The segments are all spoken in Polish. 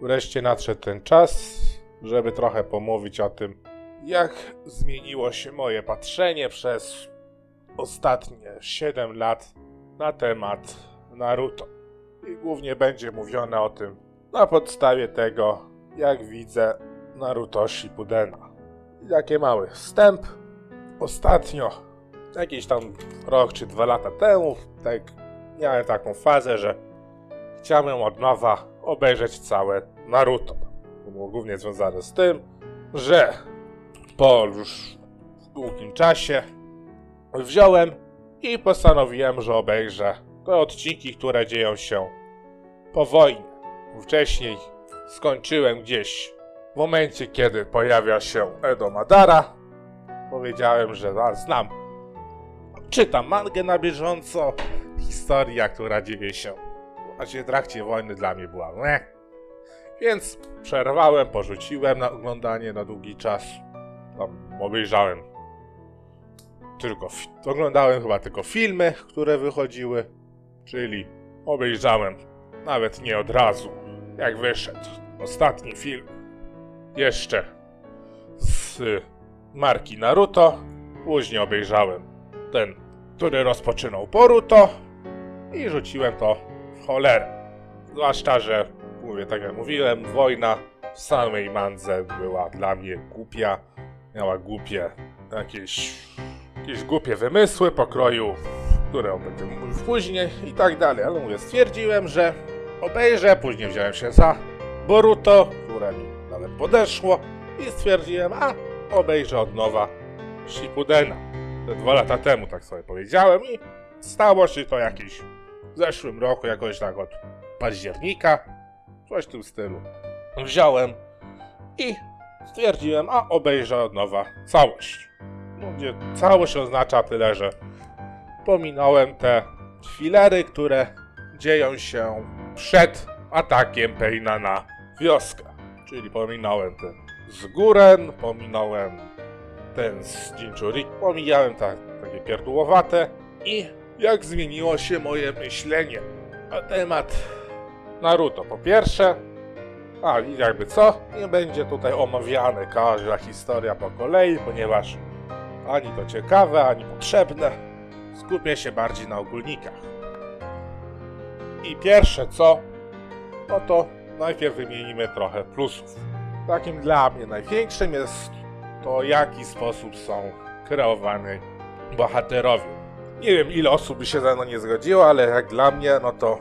wreszcie nadszedł ten czas, żeby trochę pomówić o tym, jak zmieniło się moje patrzenie przez ostatnie 7 lat na temat Naruto. I głównie będzie mówione o tym na podstawie tego, jak widzę Naruto Shippudena. Taki mały wstęp. Ostatnio, jakiś tam rok czy dwa lata temu, tak miałem taką fazę, że chciałem od nowa obejrzeć całe Naruto. To było głównie związane z tym, że po już długim czasie wziąłem i postanowiłem, że obejrzę te odcinki, które dzieją się po wojnie. Wcześniej skończyłem gdzieś w momencie, kiedy pojawia się Edo Madara. Powiedziałem, że a, znam. Czytam mangę na bieżąco. Historia, która dzieje się właśnie w trakcie wojny dla mnie była meh. Więc przerwałem, porzuciłem na oglądanie na długi czas. Tam obejrzałem tylko, oglądałem chyba tylko filmy, które wychodziły, czyli obejrzałem nawet nie od razu, jak wyszedł ostatni film, jeszcze z marki Naruto, później obejrzałem ten, który rozpoczynał Boruto i rzuciłem to cholerę. Zwłaszcza, że, mówię tak jak mówiłem, wojna w samej mandze była dla mnie głupia, miała głupie jakieś, jakieś głupie wymysły pokroju, które będę mówił później i tak dalej, ale mówię, stwierdziłem, że obejrzę, później wziąłem się za Boruto, które mi nawet podeszło i stwierdziłem, a obejrzę od nowa Shippudena. Te dwa lata temu tak sobie powiedziałem i stało się to jakiś w zeszłym roku, jakoś tak od października, coś w tym stylu. Wziąłem i stwierdziłem, a obejrzę od nowa całość. Mówię, całość oznacza tyle, że pominąłem te filery, które dzieją się przed atakiem Peina na wioskę. Czyli pominąłem ten z Góren, pominąłem ten z Jinchuri, pomijałem tak, takie pierdółowate i jak zmieniło się moje myślenie na temat Naruto. Po pierwsze, a i jakby co, nie będzie tutaj omawiane każda historia po kolei, ponieważ ani to ciekawe, ani potrzebne. Skupię się bardziej na ogólnikach. I pierwsze co, no to najpierw wymienimy trochę plusów. Takim dla mnie największym jest to, jaki sposób są kreowani bohaterowie. Nie wiem, ile osób by się ze mną nie zgodziło, ale jak dla mnie, no to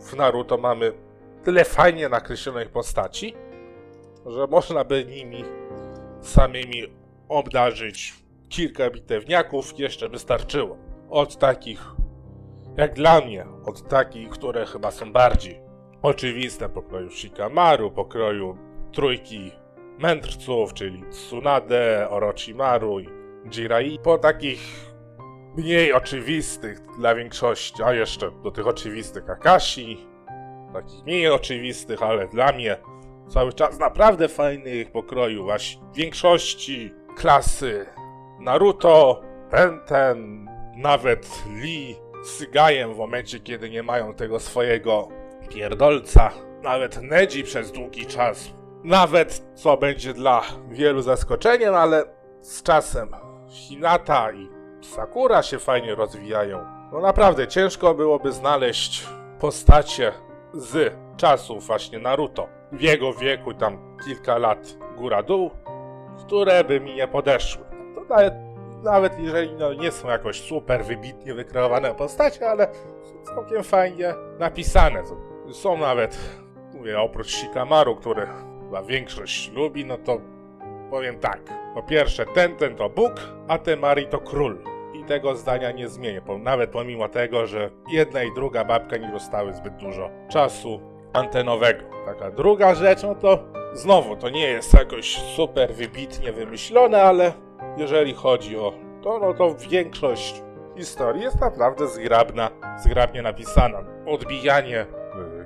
w Naruto mamy tyle fajnie nakreślonych postaci, że można by nimi samymi obdarzyć kilka bitewniaków, jeszcze wystarczyło. Od takich, jak dla mnie, od takich, które chyba są bardziej oczywiste, pokroju Shikamaru, pokroju trójki mędrców, czyli Tsunade, Orochimaru i Jirai, po takich mniej oczywistych dla większości, a jeszcze do tych oczywistych Kakashi, takich mniej oczywistych, ale dla mnie cały czas naprawdę fajnych pokroju właśnie większości klasy Naruto, Tenten, nawet Lee z Gajem w momencie, kiedy nie mają tego swojego pierdolca, nawet Neji przez długi czas, nawet co będzie dla wielu zaskoczeniem, ale z czasem Hinata i Sakura się fajnie rozwijają. No naprawdę ciężko byłoby znaleźć postacie z czasów właśnie Naruto, w jego wieku, tam kilka lat góra-dół, które by mi nie podeszły. To nawet, nawet jeżeli no, nie są jakoś super wybitnie wykreowane postacie, ale całkiem fajnie napisane. Są nawet, mówię, oprócz Shikamaru, który chyba większość lubi, no to powiem tak. Po pierwsze, ten, ten to Bóg, a Temari to król. I tego zdania nie zmienię, nawet pomimo tego, że jedna i druga babka nie dostały zbyt dużo czasu antenowego. Taka druga rzecz, no to znowu, to nie jest jakoś super wybitnie wymyślone, ale jeżeli chodzi o to, no to większość historii jest naprawdę zgrabna, zgrabnie napisana. Odbijanie y,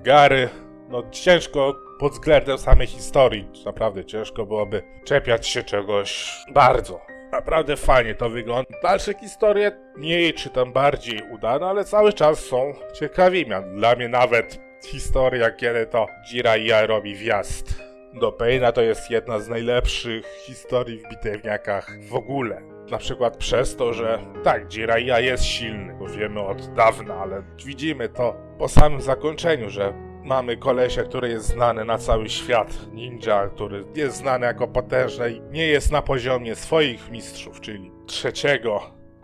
Gary, no ciężko pod względem samej historii, naprawdę ciężko byłoby czepiać się czegoś bardzo. Naprawdę fajnie to wygląda. Dalsze historie mniej czy tam bardziej udane, ale cały czas są ciekawi. Dla mnie nawet historia, kiedy to Jiraiya robi wjazd do Paina. To jest jedna z najlepszych historii w bitewniakach w ogóle. Na przykład przez to, że tak, Jiraiya jest silny, bo wiemy od dawna, ale widzimy to po samym zakończeniu, że mamy kolesia, który jest znany na cały świat, ninja, który jest znany jako potężny i nie jest na poziomie swoich mistrzów, czyli trzeciego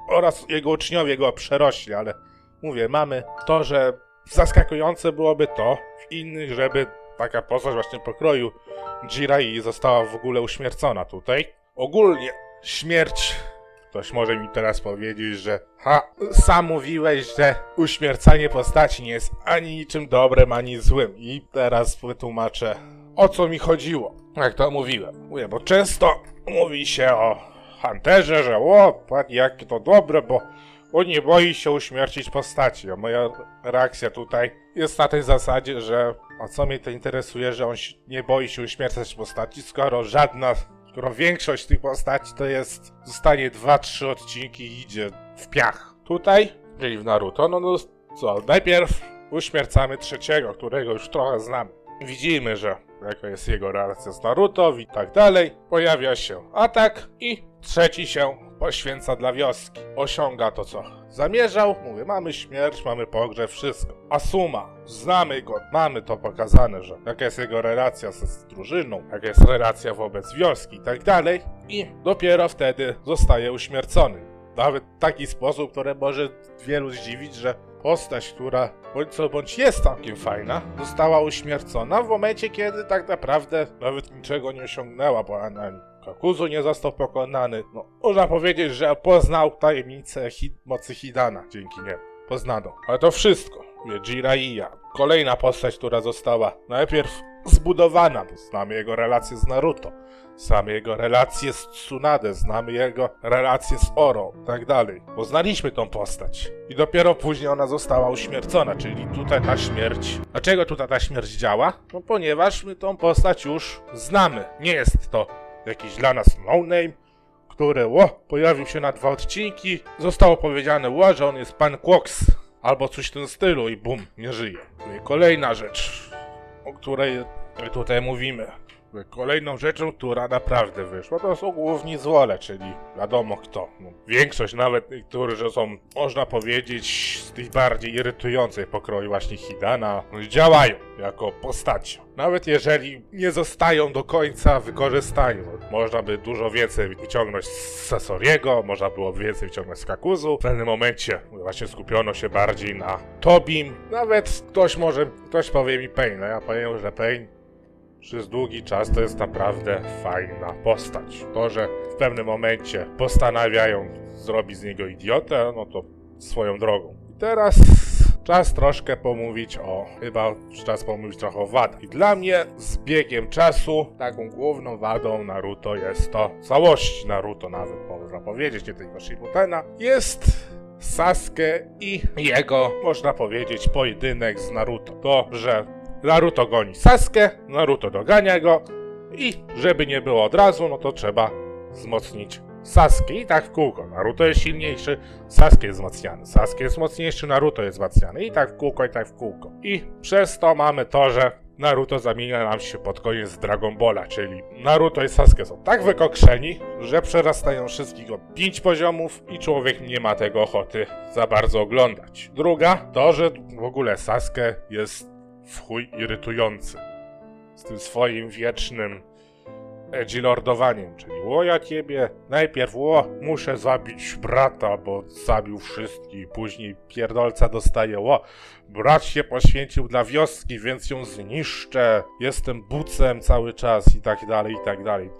oraz jego uczniowie go przerośli, ale mówię, mamy to, że zaskakujące byłoby to w innych, żeby taka postać właśnie pokroju Jirai została w ogóle uśmiercona tutaj. Ogólnie śmierć Ktoś może mi teraz powiedzieć, że ha, sam mówiłeś, że uśmiercanie postaci nie jest ani niczym dobrym, ani złym. I teraz wytłumaczę, o co mi chodziło. Jak to mówiłem. Mówię, bo często mówi się o Hunterze, że o, panie, jakie to dobre, bo on nie boi się uśmiercić postaci. A moja reakcja tutaj jest na tej zasadzie, że a co mnie to interesuje, że on nie boi się uśmiercać postaci, skoro żadna skoro większość tych postaci to jest, zostanie 2-3 odcinki i idzie w piach. Tutaj, czyli w Naruto, no, no co, najpierw uśmiercamy trzeciego, którego już trochę znamy. Widzimy, że jaka jest jego relacja z Naruto i tak dalej. Pojawia się atak i trzeci się poświęca dla wioski. Osiąga to, co zamierzał. Mówię, mamy śmierć, mamy pogrzeb, wszystko. Asuma, znamy go, mamy to pokazane, że jaka jest jego relacja z drużyną, jaka jest relacja wobec wioski i tak dalej. I dopiero wtedy zostaje uśmiercony. Nawet w taki sposób, który może wielu zdziwić, że postać, która bądź co bądź jest całkiem fajna, została uśmiercona w momencie, kiedy tak naprawdę nawet niczego nie osiągnęła, bo ani Kakuzu nie został pokonany. No, można powiedzieć, że poznał tajemnicę hi mocy Hidana dzięki niemu. Poznano. Ale to wszystko. Jiraiya. Kolejna postać, która została najpierw zbudowana, znamy jego relacje z Naruto. Znamy jego relacje z Tsunade, znamy jego relacje z Oro, tak dalej. Poznaliśmy tą postać. I dopiero później ona została uśmiercona, czyli tutaj ta śmierć. Dlaczego tutaj ta śmierć działa? No ponieważ my tą postać już znamy. Nie jest to jakiś dla nas no-name, który pojawił się na dwa odcinki, zostało powiedziane ło, że on jest pan Quox, albo coś w tym stylu i bum, nie żyje. No i kolejna rzecz, o której tutaj mówimy. Kolejną rzeczą, która naprawdę wyszła, to są główni złole, czyli wiadomo kto. No, większość nawet niektórzy są, można powiedzieć, z tych bardziej irytujących pokroju właśnie Hidana, no, działają jako postaci. Nawet jeżeli nie zostają do końca wykorzystani. Można by dużo więcej wyciągnąć z Sasoriego, można było więcej wyciągnąć z Kakuzu. W pewnym momencie właśnie skupiono się bardziej na Tobim. Nawet ktoś może, ktoś powie mi Pain, no ja powiem, że Pain przez długi czas to jest naprawdę fajna postać. To, że w pewnym momencie postanawiają zrobić z niego idiotę, no to swoją drogą. I teraz czas troszkę pomówić o, chyba czas pomówić trochę o wadach. I dla mnie z biegiem czasu taką główną wadą Naruto jest to, całości Naruto nawet można powiedzieć, nie tylko Shippudena, jest Sasuke i jego, można powiedzieć, pojedynek z Naruto. To, że Naruto goni Sasuke, Naruto dogania go i żeby nie było od razu, no to trzeba wzmocnić Sasuke i tak w kółko. Naruto jest silniejszy, Sasuke jest wzmacniany. Sasuke jest mocniejszy, Naruto jest wzmacniany i tak w kółko, i tak w kółko. I przez to mamy to, że Naruto zamienia nam się pod koniec Dragon Balla, czyli Naruto i Sasuke są tak wykokrzeni, że przerastają wszystkich o 5 poziomów i człowiek nie ma tego ochoty za bardzo oglądać. Druga to, że w ogóle Sasuke jest w chuj irytujący. Z tym swoim wiecznym edgilordowaniem, czyli o ja ciebie, najpierw o muszę zabić brata, bo zabił wszystkich, później pierdolca dostaje o brat się poświęcił dla wioski, więc ją zniszczę, jestem bucem cały czas i tak dalej, i tak dalej.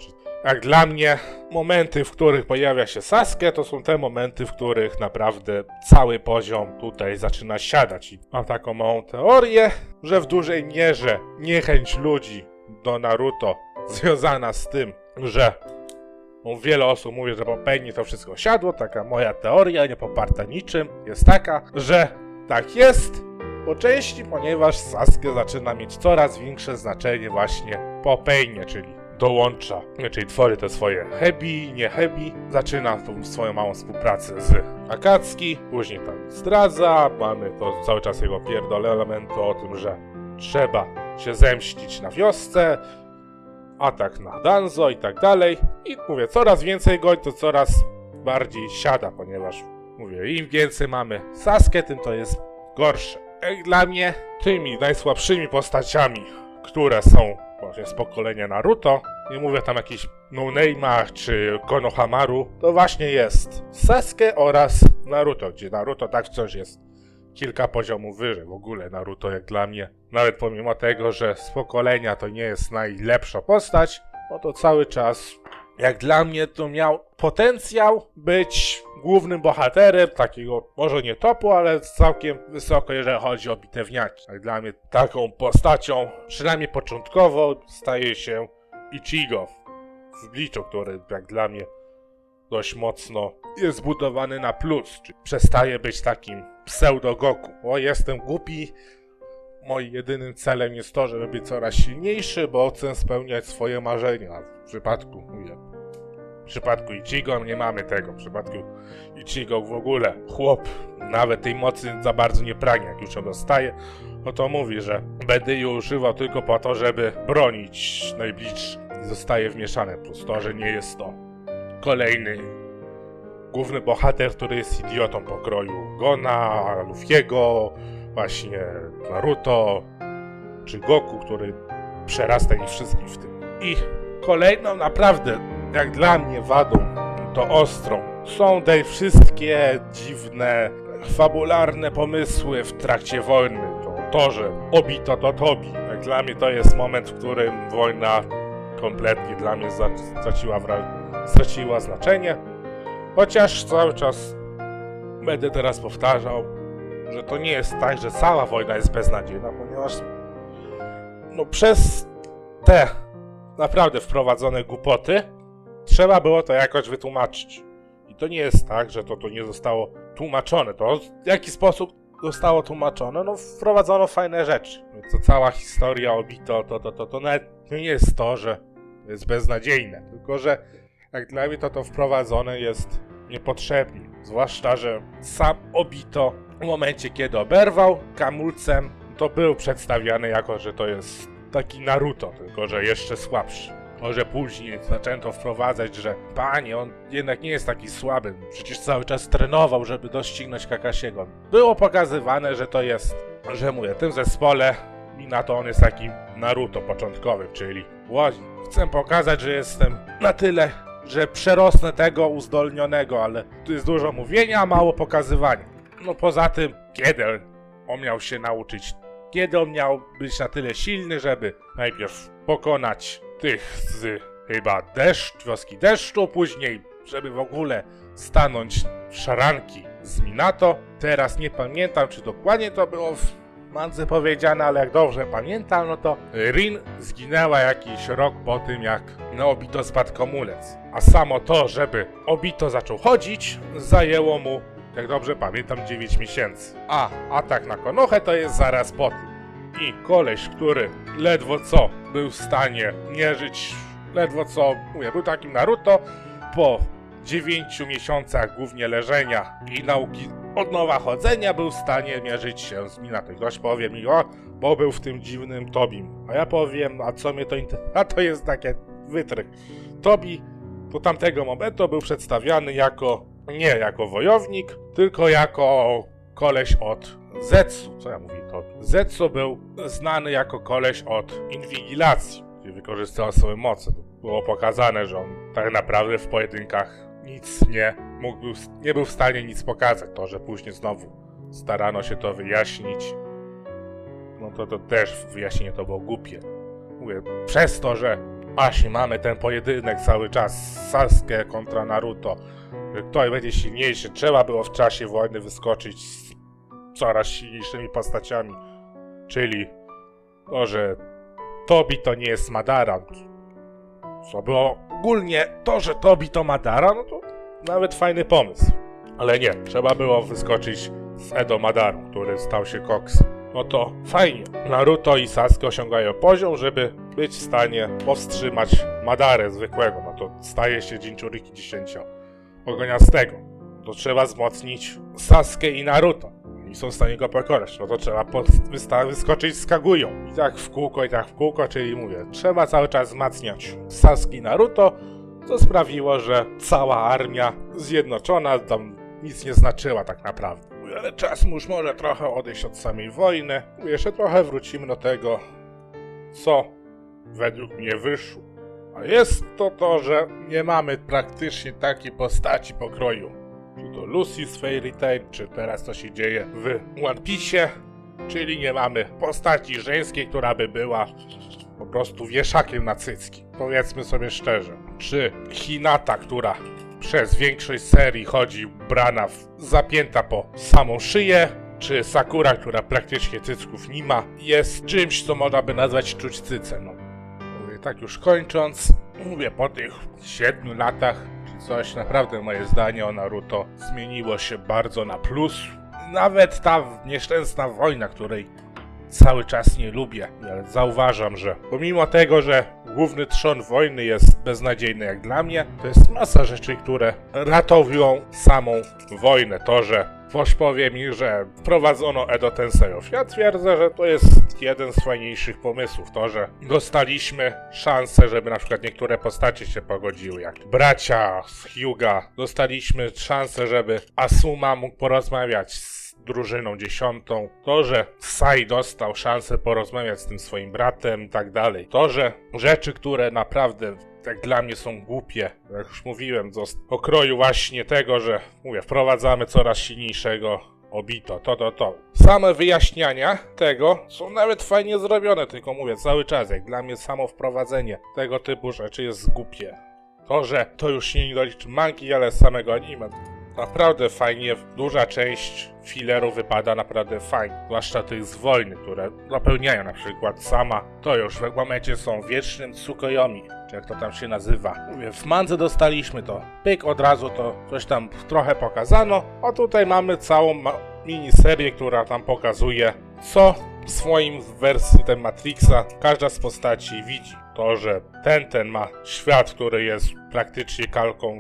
Jak dla mnie, momenty, w których pojawia się Sasuke, to są te momenty, w których naprawdę cały poziom tutaj zaczyna siadać. I mam taką małą teorię, że w dużej mierze niechęć ludzi do Naruto związana z tym, że wiele osób mówi, że po Penny to wszystko siadło. Taka moja teoria, nie poparta niczym, jest taka, że tak jest po części, ponieważ Sasuke zaczyna mieć coraz większe znaczenie właśnie po Peinie, czyli dołącza, czyli tworzy te swoje hebi, nie hebi, zaczyna tą swoją małą współpracę z Akatsuki, później tam zdradza, mamy to cały czas jego pierdolę elementu o tym, że trzeba się zemścić na wiosce, atak na Danzo i tak dalej. I mówię, coraz więcej goń, to coraz bardziej siada, ponieważ mówię, im więcej mamy Saskę, tym to jest gorsze. Dla mnie, tymi najsłabszymi postaciami, które są właśnie z pokolenia Naruto, nie mówię tam jakichś no-name'ach czy Konohamaru, to właśnie jest Sasuke oraz Naruto, gdzie Naruto tak wciąż jest. Kilka poziomów wyżej. W ogóle Naruto jak dla mnie, nawet pomimo tego, że z pokolenia to nie jest najlepsza postać, no to cały czas jak dla mnie to miał potencjał być głównym bohaterem takiego, może nie topu, ale całkiem wysoko, jeżeli chodzi o bitewniaki. Jak dla mnie taką postacią, przynajmniej początkowo, staje się Ichigo w Bleachu, który jak dla mnie dość mocno jest zbudowany na plus, czyli przestaje być takim pseudo-Goku. O, jestem głupi, moim jedynym celem jest to, żeby być coraz silniejszy, bo chcę spełniać swoje marzenia. W przypadku, mówię, w przypadku Ichigo nie mamy tego. W przypadku Ichigo w ogóle chłop nawet tej mocy za bardzo nie pragnie. Jak już ją dostaje, no to mówi, że będę jej używał tylko po to, żeby bronić najbliższych. I zostaje wmieszane, plus to, że nie jest to kolejny główny bohater, który jest idiotą pokroju Gona, Luffy'ego, właśnie Naruto, czy Goku, który przerasta ich wszystkich w tym. I kolejną naprawdę, jak dla mnie, wadą, to ostrą, są te wszystkie dziwne, fabularne pomysły w trakcie wojny. To, to że obito to Tobi. Jak dla mnie to jest moment, w którym wojna kompletnie dla mnie straciła, straciła znaczenie. Chociaż cały czas będę teraz powtarzał, że to nie jest tak, że cała wojna jest beznadziejna, ponieważ no przez te naprawdę wprowadzone głupoty trzeba było to jakoś wytłumaczyć. I to nie jest tak, że to, to nie zostało tłumaczone. To w jaki sposób zostało tłumaczone? No wprowadzono fajne rzeczy. To cała historia Obito, to, to, to, to nawet nie jest to, że jest beznadziejne, tylko że jak dla mnie to to wprowadzone jest niepotrzebnie. Zwłaszcza, że sam Obito w momencie, kiedy oberwał kamulcem, to był przedstawiany jako, że to jest taki Naruto, tylko że jeszcze słabszy. Może później zaczęto wprowadzać, że panie, on jednak nie jest taki słaby, przecież cały czas trenował, żeby doścignąć Kakasiego. Było pokazywane, że to jest, że mówię, tym zespole i na to on jest takim Naruto początkowym, czyli Łodzi. Chcę pokazać, że jestem na tyle, że przerosnę tego uzdolnionego, ale tu jest dużo mówienia, a mało pokazywania. No poza tym, kiedy on miał się nauczyć, kiedy on miał być na tyle silny, żeby najpierw pokonać tych z chyba deszcz, wioski deszczu, później, żeby w ogóle stanąć w szaranki z Minato. Teraz nie pamiętam, czy dokładnie to było w Mandze powiedziane, ale jak dobrze pamiętam, no to Rin zginęła jakiś rok po tym, jak na Obito spadł komulec. A samo to, żeby Obito zaczął chodzić, zajęło mu, jak dobrze pamiętam, 9 miesięcy. A atak na Konohę to jest zaraz po tym. I koleś, który ledwo co był w stanie mierzyć, ledwo co, mówię, był takim Naruto, po 9 miesiącach głównie leżenia i nauki od nowa chodzenia był w stanie mierzyć się z Minato. Ktoś powie mi, o, bo był w tym dziwnym Tobim. A ja powiem, a co mnie to interesuje? A to jest takie wytrych. Tobi do tamtego momentu był przedstawiany jako, nie jako wojownik, tylko jako koleś od Zetsu. Co ja mówię to? Zetsu był znany jako koleś od inwigilacji, gdzie wykorzystał swoje moce. Było pokazane, że on tak naprawdę w pojedynkach nic nie mógł, nie był w stanie nic pokazać. To, że później znowu starano się to wyjaśnić, no to, to też wyjaśnienie to było głupie. Mówię, przez to, że właśnie mamy ten pojedynek cały czas Sasuke kontra Naruto, że kto będzie silniejszy, trzeba było w czasie wojny wyskoczyć z coraz silniejszymi postaciami, czyli to, że Tobi to nie jest Madara, co było ogólnie to, że Tobi to Madara, no to nawet fajny pomysł. Ale nie, trzeba było wyskoczyć z Edo Madaru, który stał się koksem. No to fajnie. Naruto i Sasuke osiągają poziom, żeby być w stanie powstrzymać Madarę zwykłego. No to staje się Jinchuriki 10 ogoniastego. To trzeba wzmocnić Sasuke i Naruto. I są w stanie go pokonać, no to trzeba wyskoczyć z Kagują. I tak w kółko, i tak w kółko, czyli mówię, trzeba cały czas wzmacniać Sasuke Naruto, co sprawiło, że cała armia zjednoczona tam nic nie znaczyła tak naprawdę. Mówię, ale czas już może trochę odejść od samej wojny. Jeszcze trochę wrócimy do tego, co według mnie wyszło. A jest to to, że nie mamy praktycznie takiej postaci pokroju. Czy to Lucy z Fairy Tail, czy teraz co się dzieje w One Piece, czyli nie mamy postaci żeńskiej, która by była po prostu wieszakiem na cycki. Powiedzmy sobie szczerze. Czy Hinata, która przez większość serii chodzi brana w, zapięta po samą szyję, czy Sakura, która praktycznie cycków nie ma, jest czymś, co można by nazwać czuć cycem. No. Tak już kończąc, mówię, po tych siedmiu latach, czy coś, naprawdę moje zdanie o Naruto zmieniło się bardzo na plus. Nawet ta nieszczęsna wojna, której cały czas nie lubię, ale zauważam, że pomimo tego, że główny trzon wojny jest beznadziejny jak dla mnie, to jest masa rzeczy, które ratowują samą wojnę. To, że Ktoś powie mi, że wprowadzono Edo Tenseiów. Ja twierdzę, że to jest jeden z fajniejszych pomysłów. To, że dostaliśmy szansę, żeby na przykład niektóre postacie się pogodziły, jak bracia z Hyuga. Dostaliśmy szansę, żeby Asuma mógł porozmawiać z drużyną dziesiątą. To, że Sai dostał szansę porozmawiać z tym swoim bratem i tak dalej. To, że rzeczy, które naprawdę jak dla mnie są głupie, jak już mówiłem, do pokroju właśnie tego, że mówię, wprowadzamy coraz silniejszego Obito, to, to, to. Same wyjaśniania tego są nawet fajnie zrobione, tylko mówię cały czas, jak dla mnie samo wprowadzenie tego typu rzeczy jest głupie. To, że to już nie doliczy manki, ale z samego anime. Naprawdę fajnie, duża część filerów wypada naprawdę fajnie. Zwłaszcza tych z wojny, które zapełniają na przykład sama. To już w momencie są wiecznym Tsukuyomi, czy jak to tam się nazywa. Mówię, w mandze dostaliśmy to. Pyk od razu to coś tam trochę pokazano. A tutaj mamy całą ma- miniserię, która tam pokazuje, co w swoim wersji ten Matrixa każda z postaci widzi. To, że ten, ten ma świat, który jest praktycznie kalką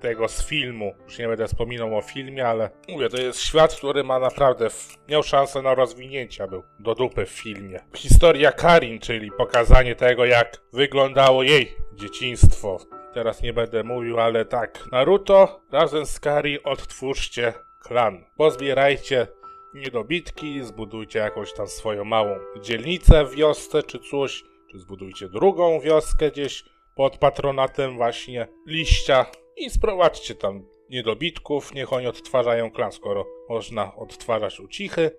tego z filmu. Już nie będę wspominał o filmie, ale mówię, to jest świat, który ma naprawdę miał szansę na rozwinięcia, był do dupy w filmie. Historia Karin, czyli pokazanie tego, jak wyglądało jej dzieciństwo. Teraz nie będę mówił, ale tak. Naruto razem z Karin odtwórzcie klan. Pozbierajcie niedobitki, zbudujcie jakąś tam swoją małą dzielnicę wiosce czy coś, czy zbudujcie drugą wioskę gdzieś pod patronatem właśnie liścia i sprowadźcie tam niedobitków, niech oni odtwarzają klan, skoro można odtwarzać Ucichy,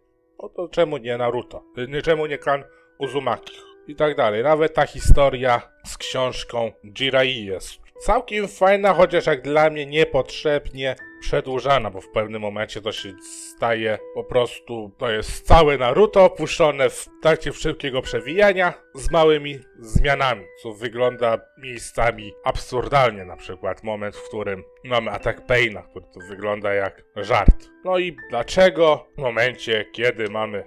no to czemu nie Naruto? Nie, Czemu nie klan Uzumaki? I tak dalej. Nawet ta historia z książką Jirai jest całkiem fajna, chociaż jak dla mnie niepotrzebnie przedłużana, bo w pewnym momencie to się staje po prostu, to jest całe Naruto opuszczone w trakcie szybkiego przewijania z małymi zmianami, co wygląda miejscami absurdalnie, na przykład moment, w którym mamy atak Paina, który to wygląda jak żart. No i dlaczego w momencie, kiedy mamy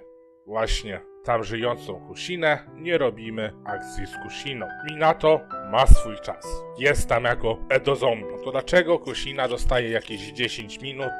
właśnie tam żyjącą Kusinę, nie robimy akcji z Kusiną. Minato ma swój czas. Jest tam jako Edo Zombie. To dlaczego Kusina dostaje jakieś 10 minut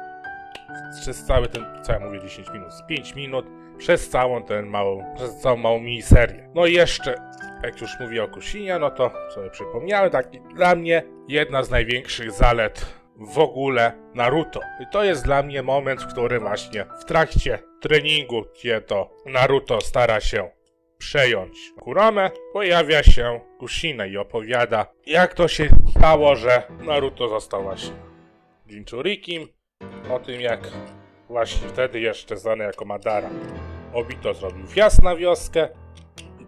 przez cały ten, co ja mówię 10 minut, z 5 minut przez całą tę małą, przez całą małą miniserię. No i jeszcze, jak już mówię o Kusinie, no to sobie przypomniałem, taki dla mnie jedna z największych zalet w ogóle Naruto. I to jest dla mnie moment, w którym właśnie w trakcie treningu, gdzie to Naruto stara się przejąć Kuramę, pojawia się Kushina i opowiada, jak to się stało, że Naruto został właśnie Jinchurikim, o tym jak właśnie wtedy jeszcze znany jako Madara Obito zrobił wjazd na wioskę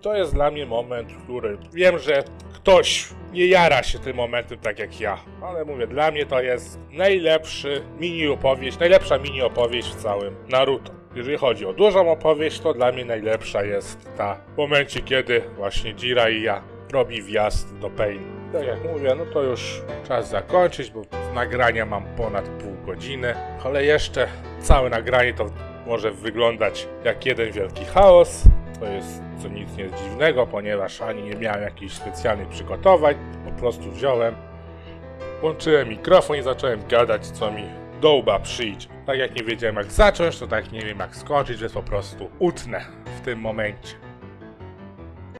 to jest dla mnie moment, w którym wiem, że ktoś nie jara się tym momentem tak jak ja, ale mówię, dla mnie to jest najlepszy mini opowieść, najlepsza mini opowieść w całym Naruto. Jeżeli chodzi o dużą opowieść, to dla mnie najlepsza jest ta w momencie, kiedy właśnie Jiraiya robi wjazd do Pain. Tak jak mówię, no to już czas zakończyć, bo nagrania mam ponad pół godziny, ale jeszcze całe nagranie to może wyglądać jak jeden wielki chaos. To jest co nic nie jest dziwnego, ponieważ ani nie miałem jakichś specjalnych przygotowań, po prostu wziąłem, włączyłem mikrofon i zacząłem gadać, co mi do łba przyjdzie. Tak jak nie wiedziałem jak zacząć, to tak nie wiem jak skończyć, więc po prostu utnę w tym momencie.